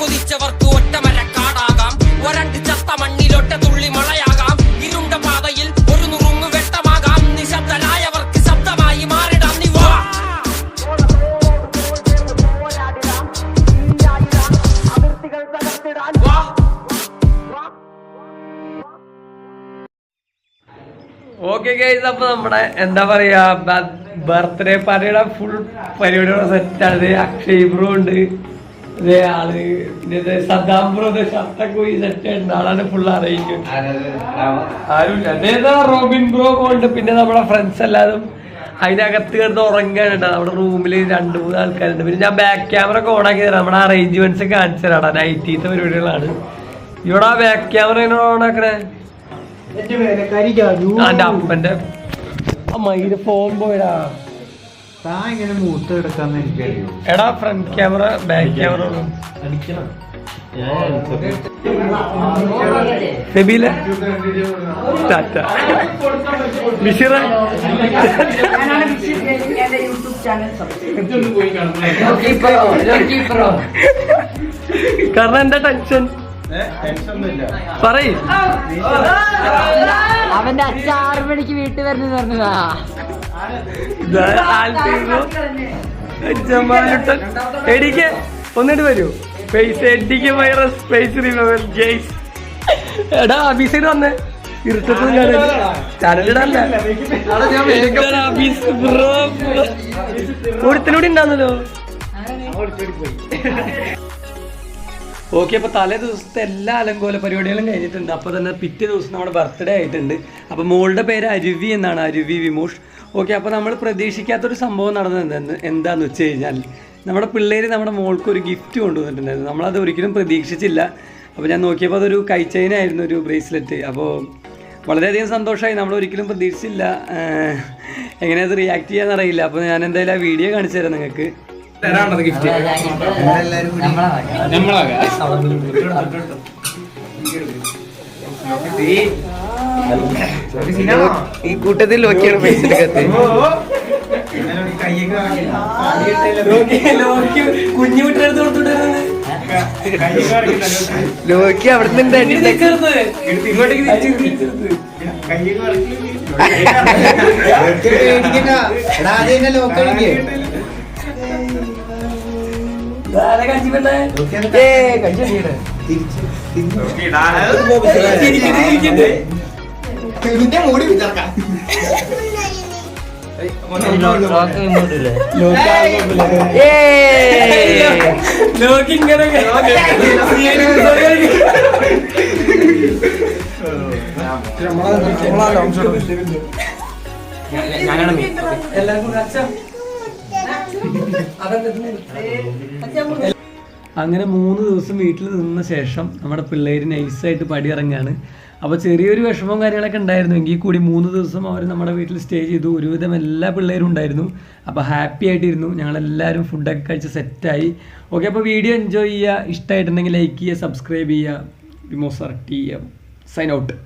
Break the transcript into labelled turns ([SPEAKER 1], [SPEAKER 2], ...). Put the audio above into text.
[SPEAKER 1] കൊതിച്ചവർക്ക് ഒറ്റമര കാടാകാം. ഒരണ്ട് ചത്ത മണ്ണിലൊറ്റ തുള്ളി മഴയാകാം ഇരുണ്ട പാതയിൽ ഒരു നുറുങ്ങ് വെട്ടമാകാം. നിശബ്ദരായവർക്ക് ശബ്ദമായി മാറിടാം. നിവ
[SPEAKER 2] ഓക്കെ ഗൈസ് അപ്പൊ നമ്മുടെ എന്താ പറയാ ബർത്ത്ഡേ പാർട്ടിയുടെ ഫുൾ പരിപാടിയുടെ സെറ്റാണ് അക്ഷയ് ബ്രോ ഉണ്ട്. ഇതേ ആൾ. പിന്നെ ഇത് ഷർട്ടൊക്കെ സെറ്റ് ഉണ്ട്. ആളാണ് ഫുൾ അതേതാ റോബിൻ ബ്രോ കൊണ്ട് പിന്നെ നമ്മുടെ ഫ്രണ്ട്സ് എല്ലാതും അതിനകത്ത് കിടന്ന് ഉറങ്ങാനുണ്ട് നമ്മുടെ റൂമിൽ രണ്ട് മൂന്ന് ആൾക്കാരുണ്ട്. പിന്നെ ഞാൻ ബാക്ക് ക്യാമറ ഒക്കെ ഓണാക്കി തരാം. നമ്മുടെ അറേഞ്ച്മെന്റ്സ് കാണിച്ചു തരാടാ നൈറ്റീത്തെ പരിപാടികളാണ്. ഇവിടെ ബാക്ക് ക്യാമറ എങ്ങനെ ഓണാക്കണേ എന്റെ അപ്പന്റെ മയിൽ ഫോൺ പോയടാ.
[SPEAKER 3] താൻ ഇങ്ങനെ മൂത്ത് എടുക്കാന്ന് എനിക്കറിയോ
[SPEAKER 2] എടാ ഫ്രണ്ട് ക്യാമറ ബാക്ക് ക്യാമറ ഫെബീല ടാറ്റ. ബിഷിറ കാരണം എന്താ ടെൻഷൻ പറയും.
[SPEAKER 4] അവന്റെ അച്ഛൻ ആറു മണിക്ക് വീട്ടിൽ വരുന്നു പറഞ്ഞതാ.
[SPEAKER 2] ജമാലുട്ടൻ. എടിക്ക് ഒന്നിട്ട് വരൂ. ഫേസ് എഡിക്ക് വൈറസ് റിമൂവൽ ജെയ്സ് എടാ അഭിസൈഡ് വന്നേ. ഇരുട്ടത്തും ഒരുത്തിനൂടി ഉണ്ടാന്നല്ലോ ഓക്കെ അപ്പോൾ തലേ ദിവസത്തെ എല്ലാ അലങ്കോല പരിപാടികളും കഴിഞ്ഞിട്ടുണ്ട്. അപ്പോൾ തന്നെ പിറ്റേ ദിവസം നമ്മുടെ ബർത്ത്ഡേ ആയിട്ടുണ്ട്. അപ്പോൾ മോളുടെ പേര് അരുവി എന്നാണ് അരുവി വിമോഷ്. ഓക്കെ അപ്പോൾ നമ്മൾ പ്രതീക്ഷിക്കാത്തൊരു സംഭവം നടന്നത് എന്താണെന്ന് വെച്ച് കഴിഞ്ഞാൽ നമ്മുടെ പിള്ളേര് നമ്മുടെ മോൾക്ക് ഒരു ഗിഫ്റ്റ് കൊണ്ടുവന്നിട്ടുണ്ടായിരുന്നു. നമ്മളത് ഒരിക്കലും പ്രതീക്ഷിച്ചില്ല. അപ്പോൾ ഞാൻ നോക്കിയപ്പോൾ അതൊരു കൈച്ചൈനായിരുന്നു ഒരു ബ്രേസ്ലെറ്റ് അപ്പോൾ വളരെയധികം സന്തോഷമായി. നമ്മൾ ഒരിക്കലും പ്രതീക്ഷിച്ചില്ല. എങ്ങനെ അത് റിയാക്ട് ചെയ്യാന്നറിയില്ല അപ്പോൾ ഞാൻ എന്തായാലും ആ വീഡിയോ കാണിച്ചു തരാം നിങ്ങൾക്ക്. തരാനുള്ളത് ഗിഫ്റ്റ് ഈ കൂട്ടത്തിൽ നോക്കിയാണ് പൈസ കുഞ്ഞു ലോക്കി. അവിടെ നിന്ന് ഇങ്ങോട്ടേക്ക് ചിരിക്കണ്ട്. ഏയ്. ലോക്കി ഇങ്ങനെ എല്ലാവർക്കും അച്ഛാ. അങ്ങനെ മൂന്ന് ദിവസം വീട്ടിൽ നിന്ന ശേഷം നമ്മുടെ പിള്ളേര് നൈസായിട്ട് പടിയിറങ്ങാണ്. അപ്പോൾ ചെറിയൊരു വിഷമവും കാര്യങ്ങളൊക്കെ ഉണ്ടായിരുന്നു. എങ്കിൽ കൂടി മൂന്ന് ദിവസം അവർ നമ്മുടെ വീട്ടിൽ സ്റ്റേ ചെയ്തു. ഒരുവിധം എല്ലാ പിള്ളേരും ഉണ്ടായിരുന്നു. അപ്പോൾ ഹാപ്പി ആയിട്ടിരുന്നു. ഞങ്ങളെല്ലാവരും ഫുഡൊക്കെ കഴിച്ച് സെറ്റായി. ഓക്കെ അപ്പോൾ വീഡിയോ എൻജോയ് ചെയ്യുക. ഇഷ്ടമായിട്ടുണ്ടെങ്കിൽ ലൈക്ക് ചെയ്യുക സബ്സ്ക്രൈബ് ചെയ്യുക. വിമോസ് ചെയ്യുക സൈൻ ഔട്ട്.